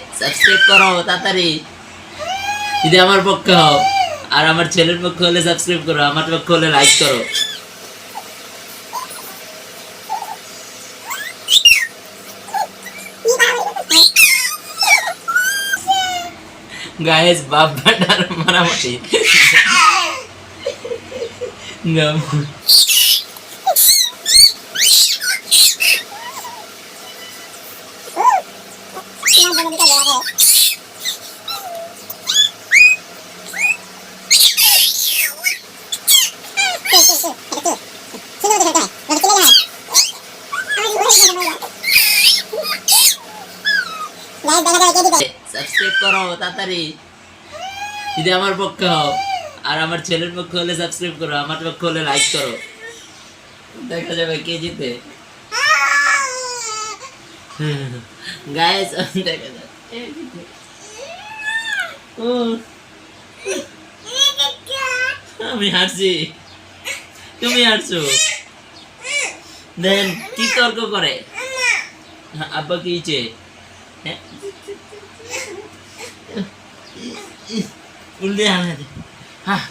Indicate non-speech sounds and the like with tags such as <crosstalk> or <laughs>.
Subscribe করো তাড়াতাড়ি। যদি আমার পক্ষে হও আর আমার ছেলের পক্ষে হলে সাবস্ক্রাইব করো আমার পক্ষে হলে লাইক করো। গাইস বাপ বেটার মারামারি <laughs> সাবস্ক্রাইব করো, তাড়াতাড়ি। যদি আমার পক্ষে হও, আর আমার ছেলের পক্ষে হলে সাবস্ক্রাইব করো, আমার পক্ষে হলে লাইক করো। দেখা যাবে কে জিতে। গাইস দেখা জিতে। ও, আমি হারছি তুমি হারছো দেন কি তর্ক করে আব্বা কি হ্যাঁ উল্টে দে হ্যাঁ